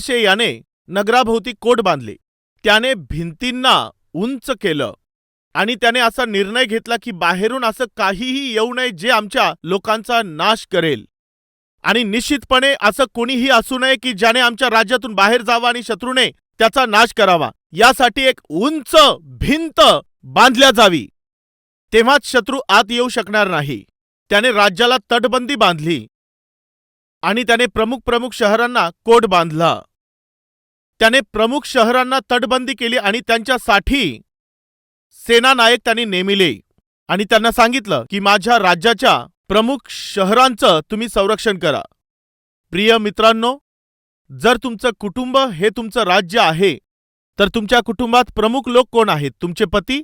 मनशे याने नगराभोवती कोट बांधले. त्याने भिंतींना उंच केलं. आणि त्याने असा निर्णय घेतला की बाहेरून असं काहीही येऊ नये जे आमच्या लोकांचा नाश करेल. आणि निश्चितपणे असं कोणीही असू नये की ज्याने आमच्या राज्यातून बाहेर जावं आणि शत्रूने त्याचा नाश करावा. यासाठी एक उंच भिंत बांधल्या जावी. तेव्हाच शत्रू आत येऊ शकणार नाही. त्याने राज्याला तटबंदी बांधली. आणि त्याने प्रमुख प्रमुख शहरांना कोट बांधला. त्याने प्रमुख शहरांना तटबंदी केली आणि त्यांच्यासाठी सेनानायक त्यांनी नेमिले आणि त्यांना सांगितलं की माझ्या राज्याच्या प्रमुख शहरांचं तुम्ही संरक्षण करा. प्रिय मित्रांनो जर तुमचं कुटुंब हे तुमचं राज्य आहे तर तुमच्या कुटुंबात प्रमुख लोक कोण आहेत? तुमचे पती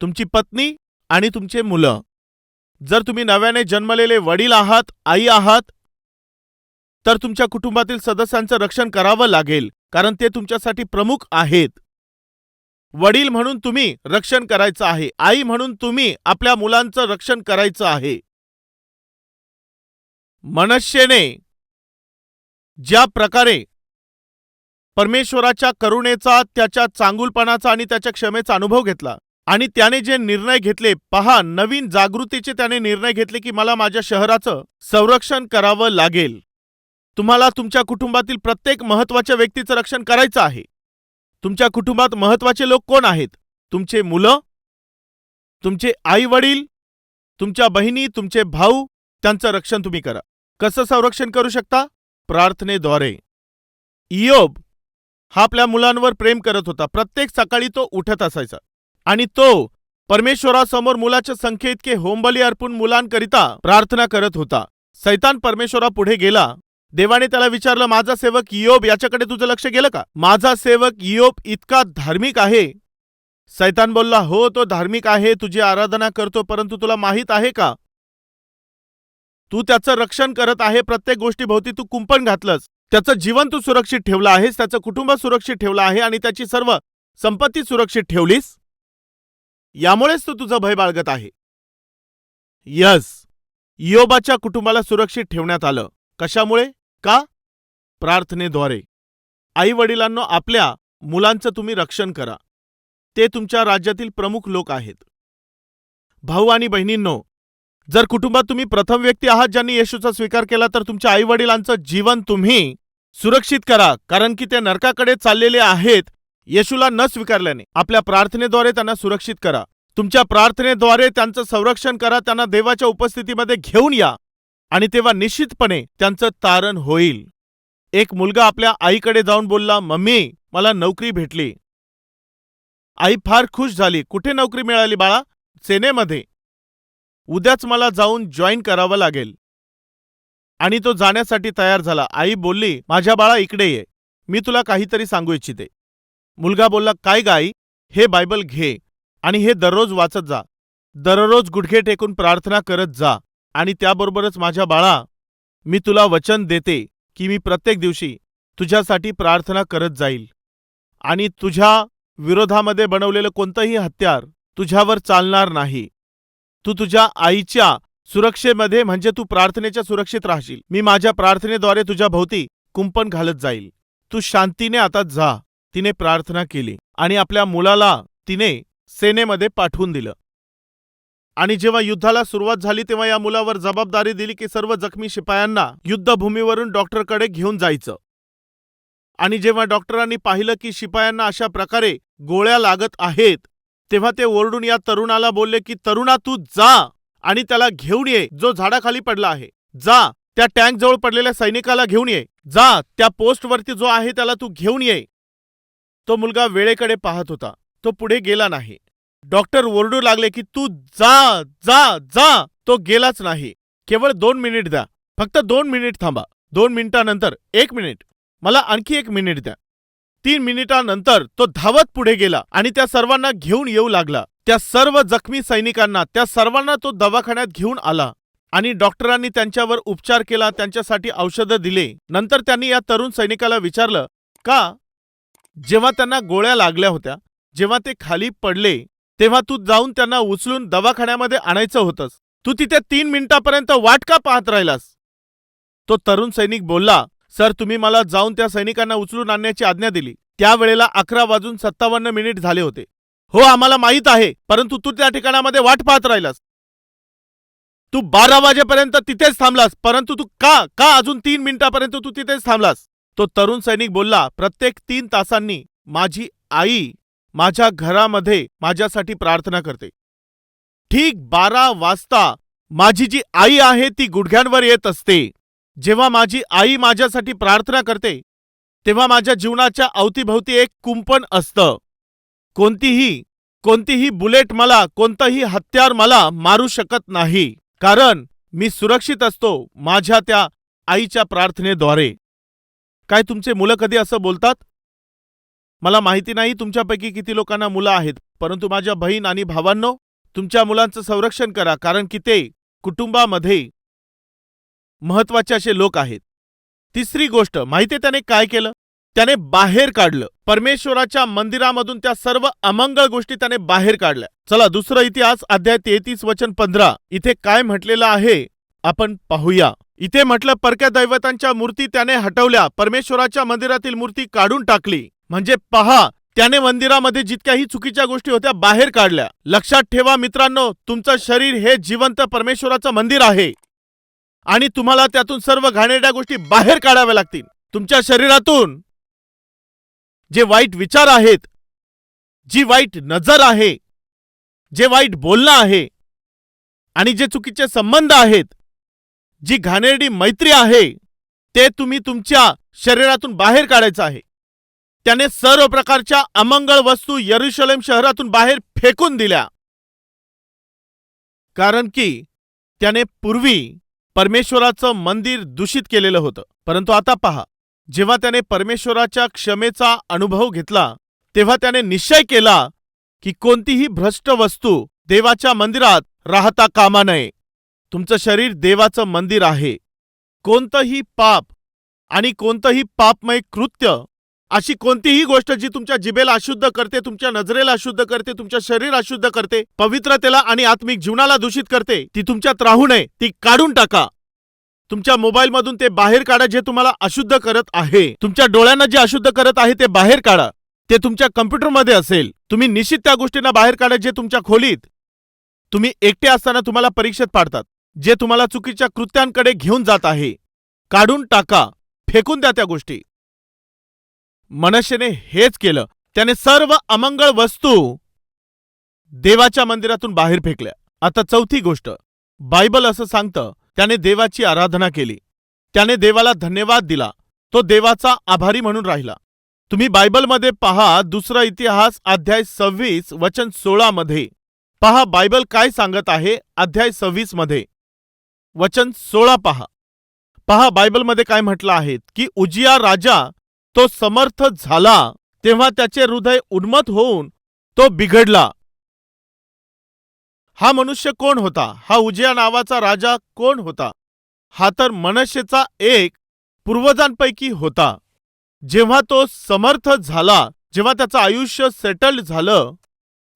तुमची पत्नी आणि तुमचे मुलं. जर तुम्ही नव्याने जन्मलेले वडील आहात आई आहात तर तुमच्या कुटुंबातील सदस्यांचं रक्षण करावं लागेल. कारण ते तुमच्यासाठी प्रमुख आहेत. वडील म्हणून तुम्ही रक्षण करायचं आहे. आई म्हणून तुम्ही आपल्या मुलांचं रक्षण करायचं आहे. मनश्येने ज्या प्रकारे परमेश्वराच्या करुणेचा त्याच्या चांगुलपणाचा आणि त्याच्या क्षमेचा अनुभव घेतला आणि त्याने जे निर्णय घेतले पहा नवीन जागृतीचे त्याने निर्णय घेतले की मला माझ्या शहराचं संरक्षण करावं लागेल. तुम्हाला तुमच्या कुटुंबातील प्रत्येक महत्त्वाच्या व्यक्तीचं रक्षण करायचं आहे. तुमच्या कुटुंबात महत्त्वाचे लोक कोण आहेत? तुमचे मुलं? तुमचे आई वडील तुमच्या बहिणी? तुमचे भाऊ? त्यांचं रक्षण तुम्ही करा. कसं संरक्षण करू शकता? प्रार्थनेद्वारे. इयोब हा आपल्या मुलांवर प्रेम करत होता. प्रत्येक सकाळी तो उठत असायचा. आणि तो परमेश्वरासमोर मुलाच्या संख्येइतके होंबली अर्पून मुलांकरिता प्रार्थना करत होता. सैतान परमेश्वरा पुढे गेला. देवाने त्याला विचारलं माझा सेवक इयोब याच्याकडे तुझं लक्ष गेलं का? माझा सेवक इयोब इतका धार्मिक आहे. सैतान बोलला हो तो धार्मिक आहे तुझी आराधना करतो परंतु तुला माहीत आहे का? तू त्याचं रक्षण करत आहे प्रत्येक गोष्टीभोवती तू कुंपण घातलंस. त्याचं जीवन तू सुरक्षित ठेवलं आहेस त्याचं कुटुंब सुरक्षित ठेवलं आहे आणि त्याची सर्व संपत्ती सुरक्षित ठेवलीस? यामुळेच तू तुझं भय बाळगत आहे. यस. इयोबाच्या कुटुंबाला सुरक्षित ठेवण्यात आलं. कशामुळे? का? प्रार्थनेद्वारे. आईवडिलांनो आपल्या मुलांचं तुम्ही रक्षण करा. ते तुमच्या राज्यातील प्रमुख लोक आहेत. भाऊ आणि बहिणींनो जर कुटुंबात तुम्ही प्रथम व्यक्ती आहात ज्यांनी येशूचा स्वीकार केला तर तुमच्या आईवडिलांचं जीवन तुम्ही सुरक्षित करा कारण की ते नरकाकडे चाललेले आहेत येशूला न स्वीकारल्याने. आपल्या प्रार्थनेद्वारे त्यांना सुरक्षित करा. तुमच्या प्रार्थनेद्वारे त्यांचं संरक्षण करा त्यांना देवाच्या उपस्थितीमध्ये घेऊन या. आणि तेव्हा निश्चितपणे त्यांचं तारण होईल. एक मुलगा आपल्या आईकडे जाऊन बोलला मम्मी मला नोकरी भेटली. आई फार खुश झाली. कुठे नोकरी मिळाली बाळा? सेनेमध्ये. उद्याच मला जाऊन जॉईन करावं लागेल. आणि तो जाण्यासाठी तयार झाला. आई बोलली माझ्या बाळा इकडे ये. मी तुला काहीतरी सांगू इच्छिते. मुलगा बोलला काय गाई हे बायबल घे आणि हे दररोज वाचत जा. दररोज गुडघे टेकून प्रार्थना करत जा. आणि त्याबरोबरच माझ्या बाळा मी तुला वचन देते की मी प्रत्येक दिवशी तुझ्यासाठी प्रार्थना करत जाईल. आणि तुझ्या विरोधामध्ये बनवलेलं कोणतंही हत्यार तुझ्यावर चालणार नाही. तू तुझ्या आईच्या सुरक्षेमध्ये म्हणजे तू प्रार्थनेच्या सुरक्षित राहशील. मी माझ्या प्रार्थनेद्वारे तुझ्या भोवती कुंपण घालत जाईल. तू शांतीने आता जा. तिने प्रार्थना केली आणि आपल्या मुलाला तिने सेनेमध्ये पाठवून दिलं. आणि जेव्हा युद्धाला सुरुवात झाली तेव्हा या मुलावर जबाबदारी दिली की सर्व जखमी शिपायांना युद्धभूमीवरून डॉक्टरकडे घेऊन जायचं. आणि जेव्हा डॉक्टरांनी पाहिलं की शिपायांना अशा प्रकारे गोळ्या लागत आहेत तेव्हा ते ओरडून या तरुणाला बोलले की तरुणा तू जा आणि त्याला घेऊन ये जो झाडाखाली पडला आहे. जा त्या टँक जवळ पडलेल्या सैनिकाला घेऊन ये. जा त्या पोस्टवरती जो आहे त्याला तू घेऊन ये. तो मुलगा वेळेकडे पाहत होता. तो पुढे गेला नाही. डॉक्टर ओरडू लागले की तू जा जा जा. तो गेलाच नाही. केवळ दोन मिनिट द्या. फक्त दोन मिनिट थांबा. दोन मिनिटानंतर एक मिनिट. मला आणखी एक मिनिट द्या. तीन मिनिटानंतर तो धावत पुढे गेला आणि त्या सर्वांना घेऊन येऊ लागला. त्या सर्व जखमी सैनिकांना त्या सर्वांना तो दवाखान्यात घेऊन आला आणि डॉक्टरांनी त्यांच्यावर उपचार केला त्यांच्यासाठी औषधं दिले. नंतर त्यांनी या तरुण सैनिकाला विचारलं का? जेव्हा त्यांना गोळ्या लागल्या होत्या जेव्हा ते खाली पडले तेव्हा तू जाऊन त्यांना उचलून दवाखान्यामध्ये आणायचं होतंस. तू तिथे तीन मिनिटापर्यंत वाट का पाहत राहिलास? तो तरुण सैनिक बोलला सर तुम्ही मला जाऊन त्या सैनिकांना उचलून आणण्याची आज्ञा दिली. त्यावेळेला अकरा वाजून सत्तावन्न मिनिट झाले होते. हो आम्हाला माहीत आहे परंतु तू त्या ठिकाणामध्ये वाट पाहत राहिलास. तू बारा वाजेपर्यंत तिथेच थांबलास परंतु तू का का अजून तीन मिनिटापर्यंत तू तिथेच थांबलास? तो तरुण सैनिक बोलला प्रत्येक तीन तासांनी माझी आई माझ्या घरामध्ये माझ्यासाठी प्रार्थना करते. ठीक बारा वाजता माझी जी आई आहे ती गुडघ्यांवर येत असते. जेव्हा माझी आई माझ्यासाठी प्रार्थना करते तेव्हा माझ्या जीवनाच्या अवतीभवती एक कुंपण असतं. कोणतीही कोणतीही बुलेट मला कोणतंही हत्यार मला मारू शकत नाही. कारण मी सुरक्षित असतो माझ्या त्या आईच्या प्रार्थनेद्वारे. काय तुमचे मुलं कधी असं बोलतात? मला माहिती नाही तुमच्यापैकी किती लोकांना मुलं आहेत परंतु माझ्या बहीण आणि भावांनो तुमच्या मुलांचं संरक्षण करा कारण की ते कुटुंबामध्ये महत्त्वाचे असे लोक आहेत. तिसरी गोष्ट माहिती त्याने काय केलं? त्याने बाहेर काढलं. परमेश्वराच्या मंदिरामधून त्या सर्व अमंगळ गोष्टी त्याने बाहेर काढल्या. चला दुसरं इतिहास अध्याय तेहतीस वचन पंधरा. इथे काय म्हटलेलं आहे? आपण पाहूया. इथे म्हटलं परक्या दैवतांच्या मूर्ती त्याने हटवल्या. परमेश्वराच्या मंदिरातील मूर्ती काढून टाकली. म्हणजे पहा त्याने मंदिरामध्ये जितक्याही चुकीच्या गोष्टी होत्या बाहेर काढल्या. लक्षात ठेवा मित्रांनो तुमचं शरीर हे जिवंत परमेश्वराचं मंदिर आहे. आणि तुम्हाला त्यातून सर्व घाणेरड्या गोष्टी बाहेर काढाव्या लागतील. तुमच्या शरीरातून जे वाईट विचार आहेत जी वाईट नजर आहे जे वाईट बोलणं आहे आणि जे चुकीचे संबंध आहेत जी घाणेरडी मैत्री आहे ते तुम्ही तुमच्या शरीरातून बाहेर काढायचं आहे. त्याने सर्व प्रकारच्या अमंगळ वस्तू यरुशलेम शहरातून बाहेर फेकून दिल्या. कारण की त्याने पूर्वी परमेश्वराचं मंदिर दूषित केलेलं होतं. परंतु आता पहा जेव्हा त्याने परमेश्वराच्या क्षमेचा अनुभव घेतला तेव्हा त्याने निश्चय केला की कोणतीही भ्रष्ट वस्तू देवाच्या मंदिरात राहता कामा नये. तुमचं शरीर देवाचं मंदिर आहे. कोणतंही पाप आणि कोणतंही पापमय कृत्य अशी कोणतीही गोष्ट जी तुमच्या जिबेला अशुद्ध करते तुमच्या नजरेला अशुद्ध करते तुमच्या शरीर अशुद्ध करते पवित्रतेला आणि आत्मिक जीवनाला दूषित करते ती तुमच्यात राहू नये ती काढून टाका. तुमच्या मोबाईलमधून ते बाहेर काढा जे तुम्हाला अशुद्ध करत आहे. तुमच्या डोळ्यांना जे अशुद्ध करत आहे ते बाहेर काढा. ते तुमच्या कम्प्युटरमध्ये असेल. तुम्ही निश्चित त्या गोष्टींना बाहेर काढा जे तुमच्या खोलीत. तुम्ही एकटे असताना तुम्हाला परीक्षेत पाडतात. जे तुम्हाला चुकीच्या कृत्यांकडे घेऊन जात आहे. काढून टाका. फेकून द्या त्या गोष्टी. मनशेने हेच केलं. त्याने सर्व अमंगळ वस्तू देवाच्या मंदिरातून बाहेर फेकल्या. आता चौथी गोष्ट. बायबल असं सांगतं त्याने देवाची आराधना केली. त्याने देवाला धन्यवाद दिला. तो देवाचा आभारी म्हणून राहिला. तुम्ही बायबलमध्ये पहा दुसरा इतिहास अध्याय सव्वीस वचन सोळामध्ये. पहा बायबल काय सांगत आहे? अध्याय सव्वीसमध्ये वचन सोळा पहा. पहा बायबलमध्ये काय म्हटलं आहे की उजिया राजा तो समर्थ झाला तेव्हा त्याचे हृदय उन्मत होऊन तो बिघडला. हा मनुष्य कोण होता? हा उजिया नावाचा राजा कोण होता? हा तर मनशेचा एक पूर्वजांपैकी होता. जेव्हा तो समर्थ झाला जेव्हा त्याचं आयुष्य सेटल झालं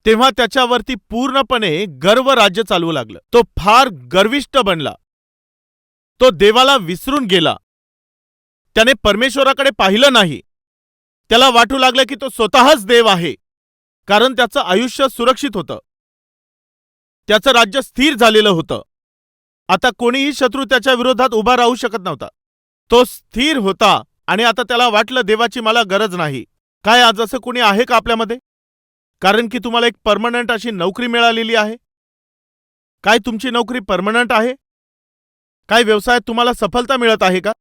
तेव्हा त्याच्यावरती पूर्णपणे गर्व राज्य चालवू लागलं. तो फार गर्विष्ट बनला. तो देवाला विसरून गेला. त्याने परमेश्वराकडे पाहिलं नाही. त्याला वाटू लागलं की तो स्वतःच देव आहे कारण त्याचं आयुष्य सुरक्षित होतं. त्याचं राज्य स्थिर झालेलं होतं. आता कोणीही शत्रू त्याच्या विरोधात उभा राहू शकत नव्हता. तो स्थिर होता आणि आता त्याला वाटलं देवाची मला गरज नाही. काय आज असं कोणी आहे का आपल्यामध्ये? कारण की तुम्हाला एक परमनंट अशी नोकरी मिळालेली आहे? काय तुमची नोकरी परमनंट आहे? काय व्यवसायात तुम्हाला सफलता मिळत आहे का?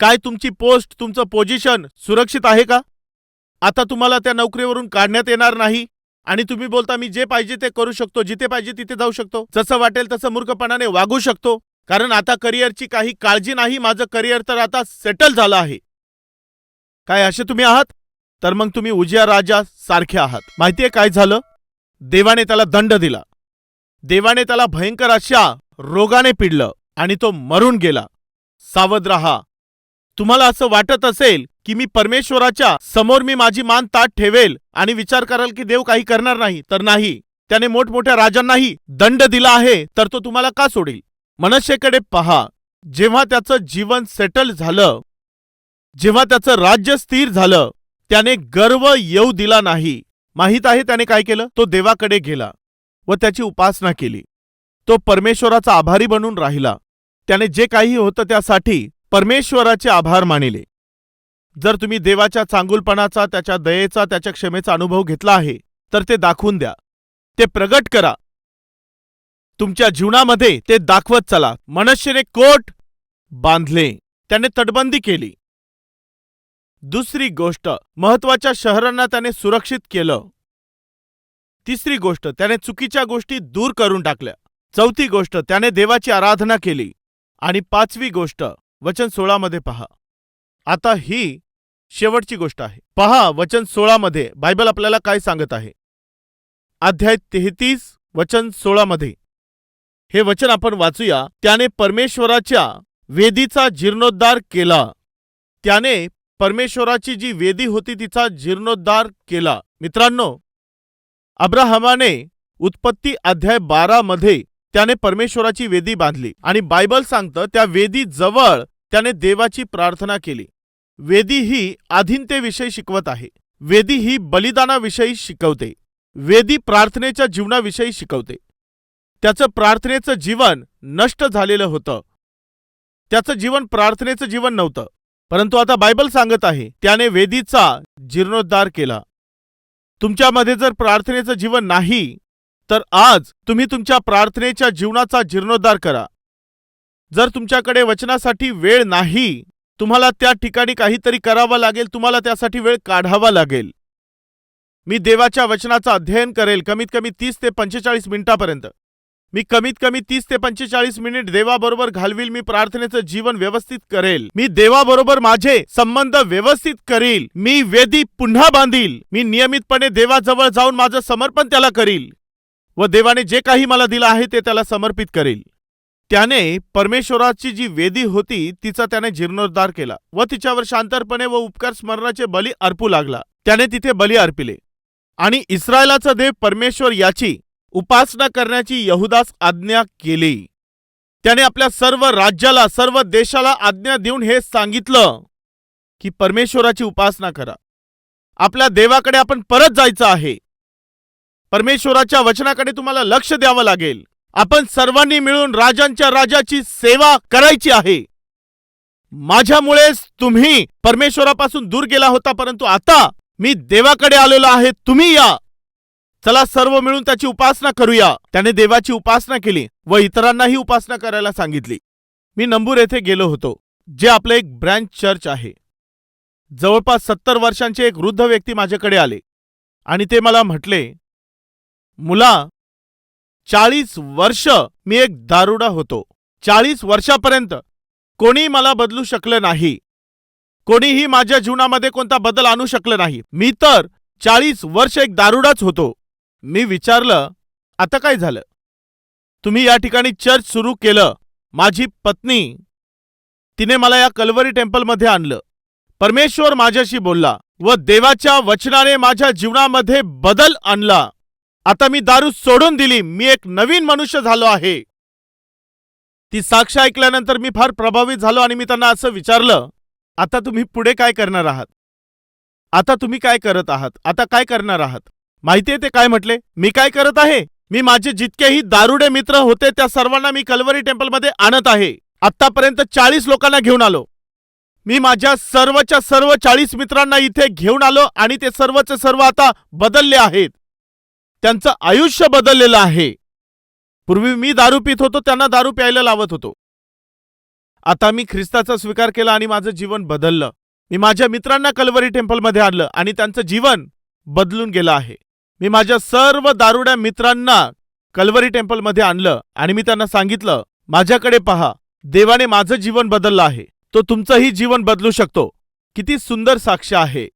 काय तुमची पोस्ट तुमचं पोझिशन सुरक्षित आहे का? आता तुम्हाला त्या नोकरीवरून काढण्यात येणार नाही आणि तुम्ही बोलता मी जे पाहिजे ते करू शकतो जिथे पाहिजे तिथे जाऊ शकतो. जसं वाटेल तसं मूर्खपणाने वागू शकतो. कारण आता करिअरची काही काळजी नाही माझं करिअर तर आता सेटल झालं आहे. काय असे तुम्ही आहात? तर मग तुम्ही उजिया राजा सारखे आहात. माहितीये काय झालं? देवाने त्याला दंड दिला. देवाने त्याला भयंकर अशा रोगाने पिडलं आणि तो मरून गेला. सावध रहा. तुम्हाला असं वाटत असेल की मी परमेश्वराच्या समोर मी माझी मान ताट ठेवेल आणि विचार कराल की देव काही करणार नाही तर नाही. त्याने मोठमोठ्या राजांनाही दंड दिला आहे तर तो तुम्हाला का सोडेल? मनशेकडे पहा. जेव्हा त्याचं जीवन सेटल झालं जेव्हा त्याचं राज्य स्थिर झालं त्याने गर्व येऊ दिला नाही. माहीत आहे त्याने काय केलं? तो देवाकडे गेला व त्याची उपासना केली. तो परमेश्वराचा आभारी बनून राहिला. त्याने जे काही होतं त्यासाठी परमेश्वराचे आभार मानिले. जर तुम्ही देवाच्या चांगुलपणाचा त्याच्या दयेचा त्याच्या क्षमेचा अनुभव घेतला आहे तर ते दाखवून द्या. ते प्रगट करा. तुमच्या जीवनामध्ये ते दाखवत चला. मनुष्यने कोट बांधले. त्याने तटबंदी केली. दुसरी गोष्ट महत्त्वाच्या शहरांना त्याने सुरक्षित केलं. तिसरी गोष्ट त्याने चुकीच्या गोष्टी दूर करून टाकल्या. चौथी गोष्ट त्याने देवाची आराधना केली. आणि पाचवी गोष्ट वचन सोळामध्ये पहा. आता ही शेवटची गोष्ट आहे. पहा वचन सोळामध्ये बायबल आपल्याला काय सांगत आहे? अध्याय तेहतीस वचन सोळामध्ये. हे वचन आपण वाचूया. त्याने परमेश्वराच्या वेदीचा जीर्णोद्धार केला. त्याने परमेश्वराची जी वेदी होती तिचा जीर्णोद्धार केला. मित्रांनो अब्राहमाने उत्पत्ती अध्याय बारा मध्ये त्याने परमेश्वराची वेदी बांधली आणि बायबल सांगतं त्या वेदी जवळ त्याने देवाची प्रार्थना केली. वेदी ही आधीनतेविषयी शिकवत आहे. वेदी ही बलिदानाविषयी शिकवते. वेदी प्रार्थनेच्या जीवनाविषयी शिकवते. त्याचं प्रार्थनेचं जीवन नष्ट झालेलं होतं. त्याचं जीवन प्रार्थनेचं जीवन नव्हतं. परंतु आता बायबल सांगत आहे त्याने वेदीचा जीर्णोद्धार केला. तुमच्यामध्ये जर प्रार्थनेचं जीवन नाही तर आज तुम्ही तुमच्या प्रार्थनेच्या जीवनाचा जीर्णोद्धार करा. जर तुमच्याकडे वचनासाठी वेळ नाही तुम्हाला त्या ठिकाणी काहीतरी करावं लागेल तुम्हाला त्यासाठी वेळ काढावा लागेल. मी देवाच्या वचनाचं अध्ययन करेल कमीत कमी तीस ते पंचेचाळीस मिनिटापर्यंत. मी कमीत कमी तीस ते पंचेचाळीस मिनिट देवाबरोबर घालवील मी प्रार्थनेचं जीवन व्यवस्थित करेल. मी देवाबरोबर माझे संबंध व्यवस्थित करील. मी वेदी पुन्हा बांधील. मी नियमितपणे देवाजवळ जाऊन माझं समर्पण त्याला करील. व देवाने जे काही मला दिलं आहे ते त्याला समर्पित करेल. त्याने परमेश्वराची जी वेदी होती तिचा त्याने जीर्णोद्धार केला व तिच्यावर शांतरपणे व उपकार स्मरणाचे बली अर्पू लागला. त्याने तिथे बली अर्पिले. आणि इस्रायलाचा देव परमेश्वर याची उपासना करण्याची यहुदास आज्ञा केली. त्याने आपल्या सर्व राज्याला सर्व देशाला आज्ञा देऊन हे सांगितलं की परमेश्वराची उपासना करा. आपल्या देवाकडे आपण परत जायचं आहे. परमेश्वराच्या वचनाकडे तुम्हाला लक्ष द्यावं लागेल. आपण सर्वांनी मिळून राजांच्या राजाची सेवा करायची आहे. माझ्यामुळेच तुम्ही परमेश्वरापासून दूर गेला होता परंतु आता मी देवाकडे आलेलो आहे तुम्ही या. चला सर्व मिळून त्याची उपासना करूया. त्याने देवाची उपासना केली व इतरांनाही उपासना करायला सांगितली. मी नंबूर येथे गेलो होतो जे आपलं एक ब्रँच चर्च आहे. जवळपास सत्तर वर्षांचे एक वृद्ध व्यक्ती माझ्याकडे आले आणि ते मला म्हटले मुला चाळीस वर्ष मी एक दारुडा होतो. चाळीस वर्षापर्यंत कोणी मला बदलू शकलं नाही. कोणीही माझ्या जीवनामध्ये कोणता बदल आणू शकलं नाही. मी तर चाळीस वर्ष एक दारुडाच होतो. मी विचारलं आता काय झालं? तुम्ही या ठिकाणी चर्च सुरू केलं. माझी पत्नी तिने मला या कलवरी टेम्पलमध्ये आणलं. परमेश्वर माझ्याशी बोलला व देवाच्या वचनाने माझ्या जीवनामध्ये बदल आणला. आता मी दारू सोडून दिली. मी एक नवीन मनुष्य झालो आहे. ती साक्ष ऐकल्यानंतर मी फार प्रभावित झालो आणि मी त्यांना असं विचारलं आता तुम्ही पुढे काय करणार आहात? आता तुम्ही काय करत आहात? आता काय करणार आहात? माहितीये ते काय म्हटले? मी काय करत आहे? मी माझे जितकेही दारुडे मित्र होते त्या सर्वांना मी कलवरी टेम्पलमध्ये आणत आहे. आत्तापर्यंत चाळीस लोकांना घेऊन आलो. मी माझ्या सर्वच्या सर्व चाळीस मित्रांना इथे घेऊन आलो आणि ते सर्वचे सर्व आता बदलले आहेत. त्यांचं आयुष्य बदललेलं आहे. पूर्वी मी दारू पित होतो त्यांना दारू प्यायला लावत होतो. आता मी ख्रिस्ताचा स्वीकार केला आणि माझं जीवन बदललं. मी माझ्या मित्रांना कलवरी टेम्पलमध्ये आणलं आणि त्यांचं जीवन बदलून गेलं आहे. मी माझ्या सर्व दारुड्या मित्रांना कलवरी टेम्पलमध्ये आणलं आणि मी त्यांना सांगितलं माझ्याकडे पहा देवाने माझं जीवन बदललं आहे. तो तुमचंही जीवन बदलू शकतो. किती सुंदर साक्ष आहे.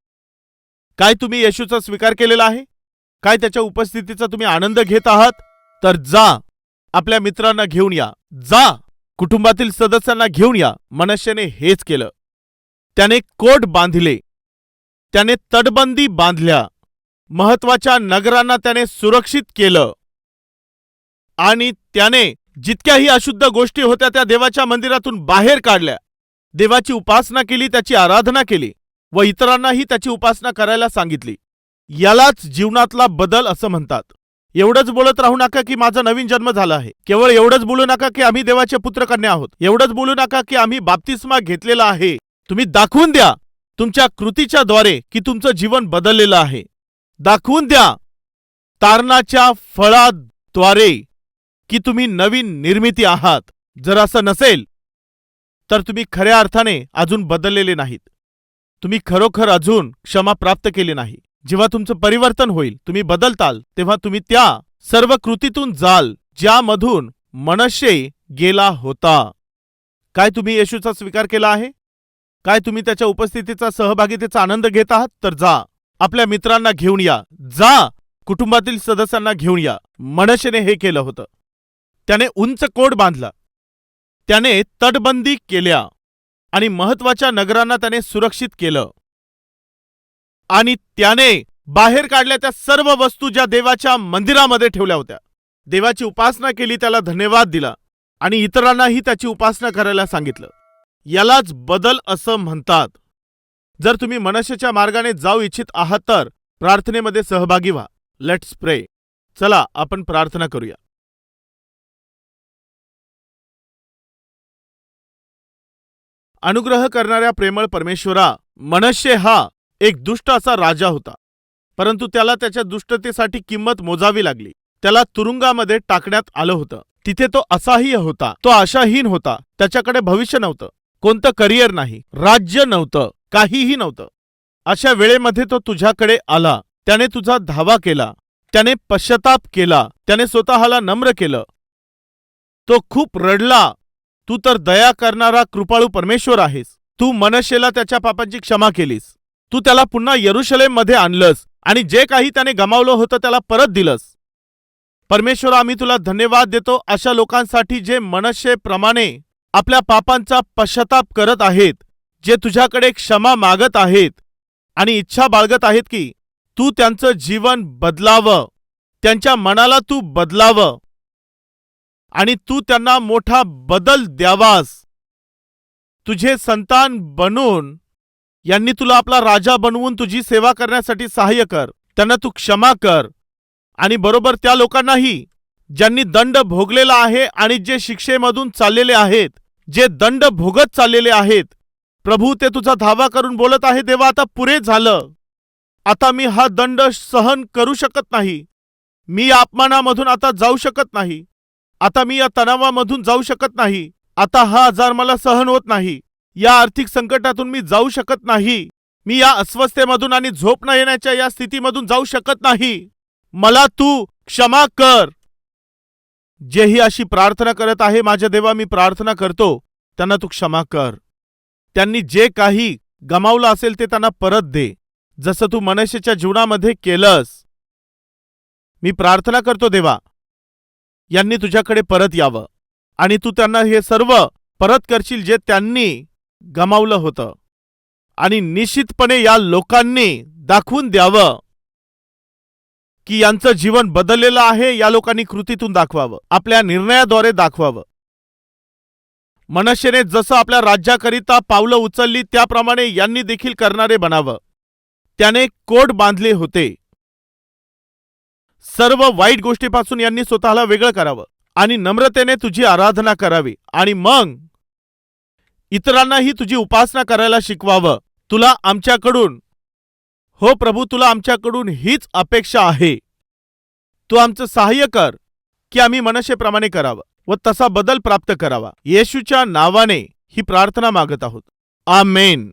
काय तुम्ही येशूचा स्वीकार केलेला आहे? काय त्याच्या उपस्थितीचा तुम्ही आनंद घेत आहात? तर जा. आपल्या मित्रांना घेऊन या. जा. कुटुंबातील सदस्यांना घेऊन या. मनुष्याने हेच केलं. त्याने कोट बांधले. त्याने तटबंदी बांधल्या. महत्त्वाच्या नगरांना त्याने सुरक्षित केलं. आणि त्याने जितक्याही अशुद्ध गोष्टी होत्या त्या देवाच्या मंदिरातून बाहेर काढल्या. देवाची उपासना केली त्याची आराधना केली व इतरांनाही त्याची उपासना करायला सांगितली. यालाच जीवनातला बदल असं म्हणतात. एवढंच बोलत राहू नका की माझा नवीन जन्म झाला आहे. केवळ एवढंच बोलू नका की आम्ही देवाचे पुत्रकन्या आहोत. एवढंच बोलू नका की आम्ही बाप्तिस्मा घेतलेला आहे. तुम्ही दाखवून द्या तुमच्या कृतीच्या द्वारे की तुमचं जीवन बदललेलं आहे. दाखवून द्या तारणाच्या फळाद्वारे की तुम्ही नवीन निर्मिती आहात. जर असं नसेल तर तुम्ही खऱ्या अर्थाने अजून बदललेले नाहीत. तुम्ही खरोखर अजून क्षमा प्राप्त केली नाही. जेव्हा तुमचं परिवर्तन होईल तुम्ही बदलताल तेव्हा तुम्ही त्या सर्व कृतीतून जाल ज्यामधून मनशे गेला होता. काय तुम्ही येशूचा स्वीकार केला आहे? काय तुम्ही त्याच्या उपस्थितीचा सहभागितेचा आनंद घेत आहात? तर जा. आपल्या मित्रांना घेऊन या. जा. कुटुंबातील सदस्यांना घेऊन या. मनशेने हे केलं होतं. त्याने उंच कोड बांधला. त्याने तटबंदी केल्या. आणि महत्त्वाच्या नगरांना त्याने सुरक्षित केलं. आणि त्याने बाहेर काढल्या त्या सर्व वस्तू ज्या देवाच्या मंदिरामध्ये ठेवल्या होत्या. देवाची उपासना केली त्याला धन्यवाद दिला आणि इतरांनाही त्याची उपासना करायला सांगितलं. यालाच बदल असं म्हणतात. जर तुम्ही मनशेच्या मार्गाने जाऊ इच्छित आहात तर प्रार्थनेमध्ये सहभागी व्हा. लेट्स प्रे चला आपण प्रार्थना करूया. अनुग्रह करणाऱ्या प्रेमळ परमेश्वरा मनशे हा एक दुष्ट असा राजा होता. परंतु त्याला त्याच्या दुष्टतेसाठी किंमत मोजावी लागली. त्याला तुरुंगामध्ये टाकण्यात आलं होतं. तिथे तो असाह्य होता. तो आशाहीन होता. त्याच्याकडे भविष्य नव्हतं. कोणतं करिअर नाही. राज्य नव्हतं. काहीही नव्हतं. अशा वेळेमध्ये तो तुझ्याकडे आला. त्याने तुझा धावा केला. त्याने पश्चाताप केला. त्याने स्वतःला नम्र केलं. तो खूप रडला. तू तर दया करणारा कृपाळू परमेश्वर आहेस. तू मनशेला त्याच्या पापांची क्षमा केलीस. तू त्याला पुन्हा यरुशलेममध्ये आणलंस आणि जे काही त्याने गमावलं होतं त्याला परत दिलंस. परमेश्वर आम्ही तुला धन्यवाद देतो. अशा लोकांसाठी जे मनशेप्रमाणे आपल्या पापांचा पश्चाताप करत आहेत जे तुझ्याकडे क्षमा मागत आहेत आणि इच्छा बाळगत आहेत की तू त्यांचं जीवन बदलावं. त्यांच्या मनाला तू बदलावं आणि तू त्यांना मोठा बदल द्यावास. तुझे संतान बनून यांनी तुला आपला राजा बनवून तुझी सेवा करण्यासाठी सहाय्य कर. त्यांना तू क्षमा कर. आणि बरोबर त्या लोकांनाही ज्यांनी दंड भोगलेला आहे आणि जे शिक्षेमधून चाललेले आहेत जे दंड भोगत चाललेले आहेत प्रभू ते तुझा धावा करून बोलत आहे देवा आता पुरे झालं. आता मी हा दंड सहन करू शकत नाही. मी या अपमानामधून आता जाऊ शकत नाही. आता मी या तणावामधून जाऊ शकत नाही. आता हा आजार मला सहन होत नाही. या आर्थिक संकटातून मी जाऊ शकत नाही. मी या अस्वस्थतेमधून आणि झोप न येण्याच्या या स्थितीमधून जाऊ शकत नाही. मला तू क्षमा कर. जेही अशी प्रार्थना करत आहे माझ्या देवा मी प्रार्थना करतो त्यांना तू क्षमा कर. त्यांनी जे काही गमावलं असेल ते त्यांना परत दे. जसं तू मनुष्याच्या जीवनामध्ये केलंस. मी प्रार्थना करतो देवा यांनी तुझ्याकडे परत यावं. आणि तू त्यांना हे सर्व परत करशील जे त्यांनी गमावलं होतं. आणि निश्चितपणे या लोकांनी दाखवून द्यावं की यांचं जीवन बदललेलं आहे या लोकांनी कृतीतून दाखवावं आपल्या निर्णयाद्वारे दाखवावं. मनशेने जसं आपल्या राज्याकरिता पावलं उचलली त्याप्रमाणे यांनी देखील करणारे बनावं. त्याने कोड बांधले होते. सर्व वाईट गोष्टीपासून यांनी स्वतःला वेगळं करावं आणि नम्रतेने तुझी आराधना करावी आणि मग इतरांनाही तुझी उपासना करायला शिकवावं. तुला आमच्याकडून हो प्रभू तुला आमच्याकडून हीच अपेक्षा आहे. तू आमचं सहाय्य कर की आम्ही मनशेप्रमाणे करावं व तसा बदल प्राप्त करावा. येशूच्या नावाने ही प्रार्थना मागत आहोत. आमेन.